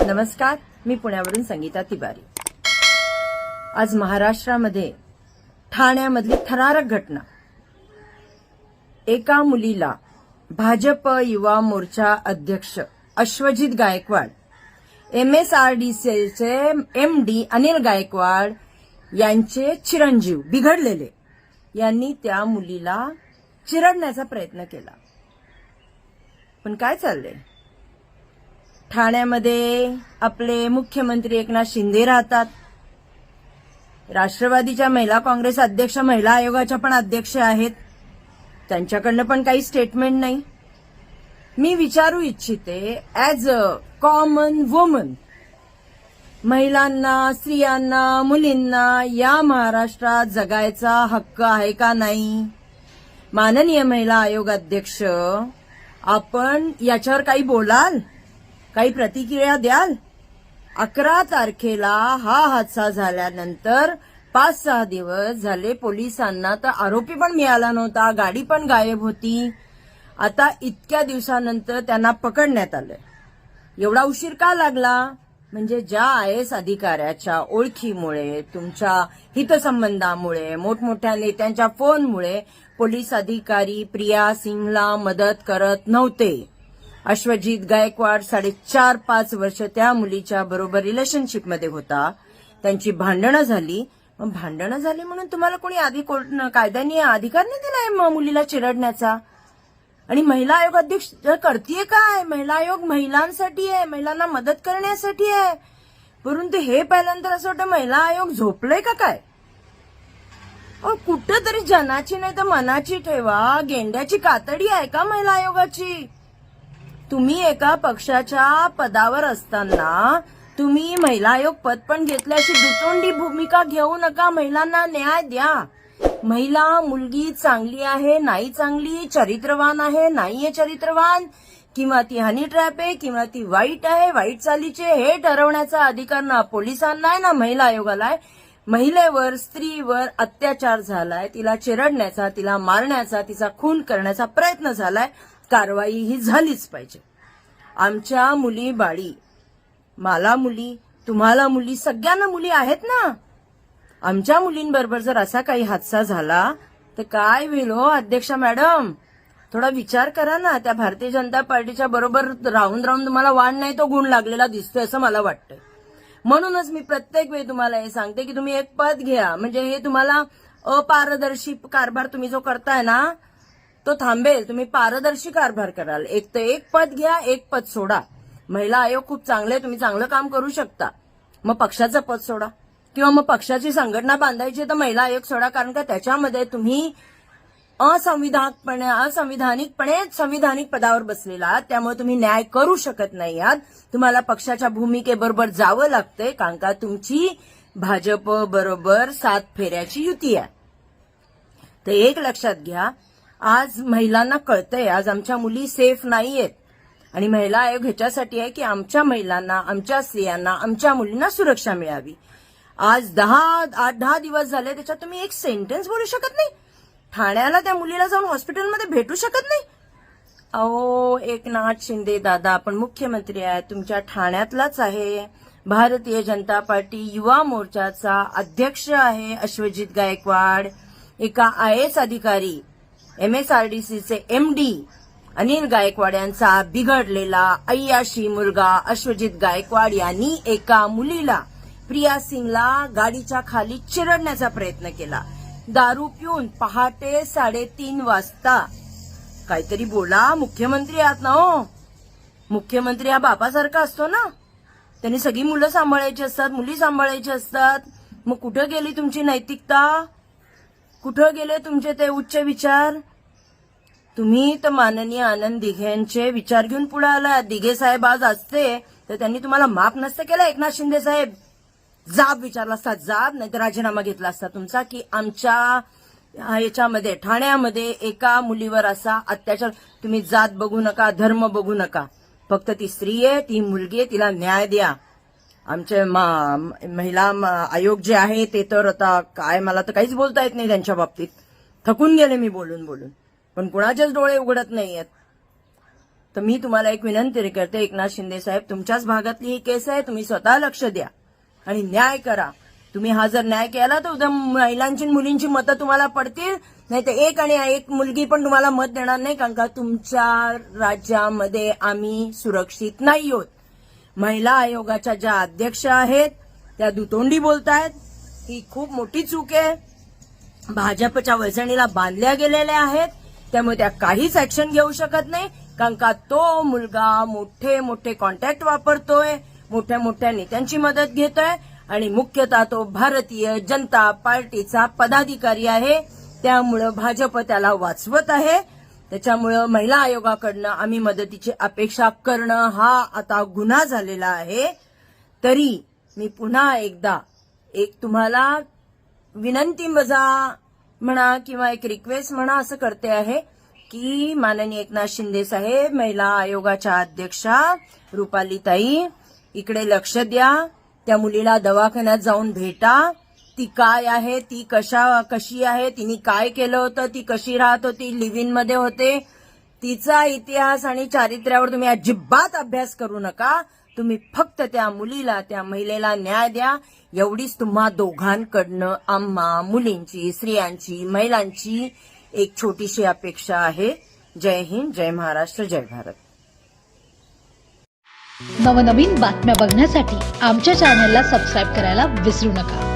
नमस्कार मी पुण्यावरून संगीता तिवारी. आज महाराष्ट्रामध्ये ठाण्यामधली थरारक घटना. एका मुलीला भाजप युवा मोर्चा अध्यक्ष Ashwajit Gaikwad M S R D सीचे एम डी अनिल गायकवाड यांचे चिरंजीव बिघडलेले. यांनी त्या मुलीला चिरडण्याचा प्रयत्न केला. पण काय चाललंय? ठाण्यामध्ये आपले मुख्यमंत्री एकनाथ शिंदे राहतात. राष्ट्रवादीच्या महिला काँग्रेस अध्यक्ष महिला आयोगाच्या पण अध्यक्ष आहेत. त्यांच्याकडनं पण काही स्टेटमेंट नाही. मी विचारू इच्छिते ऍज अ कॉमन वुमन महिलांना स्त्रियांना मुलींना या महाराष्ट्रात जगायचा हक्क आहे का नाही? माननीय महिला आयोग अध्यक्ष आपण याच्यावर काही बोलाल? काही प्रतिक्रिया द्याल? अकरा तारखेला हा हादसा झाल्यानंतर पाच सहा दिवस झाले पोलिसांना तर आरोपी पण मिळाला नव्हता गाडी पण गायब होती. आता इतक्या दिवसानंतर त्यांना पकडण्यात आलं एवढा उशीर का लागला? म्हणजे ज्या आय एस अधिकाऱ्याच्या ओळखीमुळे तुमच्या हितसंबंधामुळे मोठमोठ्या नेत्यांच्या फोनमुळे पोलीस अधिकारी प्रिया सिंगला मदत करत नव्हते. अश्वजित गायकवाड साडेचार पाच वर्ष त्या मुलीच्या बरोबर रिलेशनशिपमध्ये होता. त्यांची भांडणं झाली. मग भांडणं झाली म्हणून तुम्हाला कोणी आधी कोर्ट- कायद्याने अधिकार नाही दिलाय मुलीला चिरडण्याचा? आणि महिला आयोग अध्यक्ष करतीये काय? महिला आयोग महिलांसाठी आहे महिलांना मदत करण्यासाठी आहे. परंतु हे पाहिल्यानंतर असं वाटतं महिला आयोग झोपलंय का काय? अहो, कुठं तरी जनाची नाही तर मनाची ठेवा. गेंड्याची कातडी आहे का महिला आयोगाची? तुम्ही एका पक्षाच्या पदावर असताना तुम्ही महिला आयोग पद पण घेतल्याची दुतोंडी भूमिका घेऊ नका. महिलांना न्याय द्या. महिला मुलगी चांगली आहे नाही चांगली चरित्रवान आहे नाहीये चरित्रवान किंवा ती हनी ट्रॅप आहे किंवा ती वाईट आहे वाईट चालीचे हे ठरवण्याचा अधिकार ना पोलिसांना आहे ना महिला आयोगाला आहे. महिलेवर स्त्रीवर अत्याचार झालाय तिला चिरडण्याचा तिला मारण्याचा तिचा खून करण्याचा प्रयत्न झालाय. कारवाई ही झालीच पाहिजे. आमच्या मुली बाळी. मला मुली तुम्हाला मुली सगळ्यांना मुली आहेत ना? आमच्या मुलींबरोबर जर असा काही हादसा झाला तर काय होईल हो अध्यक्षा मॅडम? थोडा विचार करा ना त्या भारतीय जनता पार्टीच्या बरोबर राहून राहून तुम्हाला वाढ नाही तो गुण लागलेला दिसतोय असं मला वाटतंय. म्हणूनच मी प्रत्येक वेळी तुम्हाला हे सांगते की तुम्ही एक पद घ्या. म्हणजे हे तुम्हाला अपारदर्शी कारभार तुम्ही जो करताय ना तो थांबेल. तुम्ही पारदर्शी कारभार कराल. एक तर एक पद घ्या एक पद सोडा. महिला आयोग खूप चांगले तुम्ही चांगलं काम करू शकता. मग पक्षाचं पद सोडा. किंवा मग पक्षाची संघटना बांधायची तर महिला आयोग सोडा कारण का त्याच्यामध्ये तुम्ही असंविधानपणे असंविधानिकपणे संविधानिक पदावर बसलेला आहात. त्यामुळे तुम्ही न्याय करू शकत नाही आहात. तुम्हाला पक्षाच्या भूमिकेबरोबर जावं लागतंय कारण का तुमची भाजप बरोबर सात फेऱ्याची युती आहे. तर एक लक्षात घ्या आज महिलांना कळतंय आज आमच्या मुली सेफ नाहीयेत. आणि महिला आयोग ह्याच्यासाठी आहे की आमच्या महिलांना आमच्या स्त्रियांना आमच्या मुलींना सुरक्षा मिळावी. आज दहा आठ दहा दिवस झाले त्याच्यात तुम्ही एक सेंटेन्स बोलू शकत नाही. ठाण्याला त्या मुलीला जाऊन हॉस्पिटलमध्ये भेटू शकत नाही. अहो एकनाथ शिंदे दादा आपण मुख्यमंत्री आहे तुमच्या ठाण्यातलाच आहे. भारतीय जनता पार्टी युवा मोर्चाचा अध्यक्ष आहे अश्वजित गायकवाड. एका आय एस अधिकारी. एम एस आर डी सीचे एम डी अनिल गायकवाड यांचा बिघडलेला अय्याशी मुलगा अश्वजित गायकवाड यांनी एका मुलीला प्रिया सिंगला गाडीच्या खाली चिरडण्याचा प्रयत्न केला. दारू पिऊन पहाटे साडेतीन वाजता. काहीतरी बोला मुख्यमंत्री आहात ना हो. मुख्यमंत्री हा बापासारखा असतो ना? त्यांनी सगळी मुलं सांभाळायची असतात मुली सांभाळायची असतात. मग कुठं गेली तुमची नैतिकता? कुठं गेले तुमचे ते उच्च विचार? तुम्ही तर माननीय आनंद दिघेंचे विचार घेऊन पुढे आला दिघे साहेब आज असते तर त्यांनी तुम्हाला माफ नसतं केलं? एकनाथ शिंदे साहेब जाब विचारला असता जाब नाहीतर राजीनामा घेतला असता तुमचा की आमच्या याच्यामध्ये ठाण्यामध्ये एका मुलीवर असा अत्याचार तुम्ही जात बघू नका धर्म बघू नका. फक्त ती स्त्री आहे ती मुलगी आहे तिला न्याय द्या. आमचे महिला आयोग जे आहे ते तर आता काय मला तर काहीच बोलता येत नाही त्यांच्या बाबतीत. थकून गेले मी बोलून बोलून. पण कुणाचेच डोळे उघडत नाहीयेत. तर मी तुम्हाला एक विनंती करते एकनाथ शिंदे साहेब तुमच्याच भागातली ही केस आहे तुम्ही स्वतः लक्ष द्या. आणि न्याय करा. तुम्ही हा जर न्याय केला तर उद्या महिलांची मुलींची मतं तुम्हाला पडतील. नाही तर एक आणि एक मुलगी पण तुम्हाला मत देणार नाही कारण का तुमच्या राज्यामध्ये आम्ही सुरक्षित नाही आहोत. महिला आयोगाच्या ज्या अध्यक्ष आहेत त्या दुतोंडी बोलतायत. ही खूप मोठी चूक आहे. भाजपच्या वळसणीला बांधल्या गेलेल्या आहेत. त्यामुळे त्या काहीच ऍक्शन घेऊ शकत नाही. कारण का तो मुलगा मोठे मोठे कॉन्टॅक्ट वापरतोय मोठ्या मोठ्या नेत्यांची मदत घेतोय. आणि मुख्यतः तो भारतीय जनता पार्टीचा पदाधिकारी आहे. त्यामुळं भाजप त्याला वाचवत आहे. त्याच्यामुळं महिला आयोगाकडनं आम्ही मदतीची अपेक्षा करणं हा आता गुन्हा झालेला आहे. तरी मी पुन्हा एकदा एक तुम्हाला विनंती मजा म्हणा किंवा एक रिक्वेस्ट म्हणा असं करते आहे की माननीय एकनाथ शिंदे साहेब महिला आयोगाच्या अध्यक्षा रुपालीताई इकडे लक्ष द्या. त्या मुलीला दवाखान्यात जाऊन भेटा. ती काय आहे ती कशा कशी आहे तिने काय केलं होतं ती कशी राहत होती लिव्हिनमध्ये होते. तिचा इतिहास आणि चारित्र्यावर तुम्ही अजिबात अभ्यास करू नका. तुम्ही फक्त त्या मुलीला त्या महिलेला न्याय द्या. एवढीच तुम्हा दोघांकडनं आम्हा मुलींची स्त्रियांची महिलांची एक छोटीशी अपेक्षा आहे. जय हिंद जय महाराष्ट्र जय भारत. नवनवीन बातम्या बघण्यासाठी आमच्या चॅनलला सबस्क्राईब करायला विसरू नका.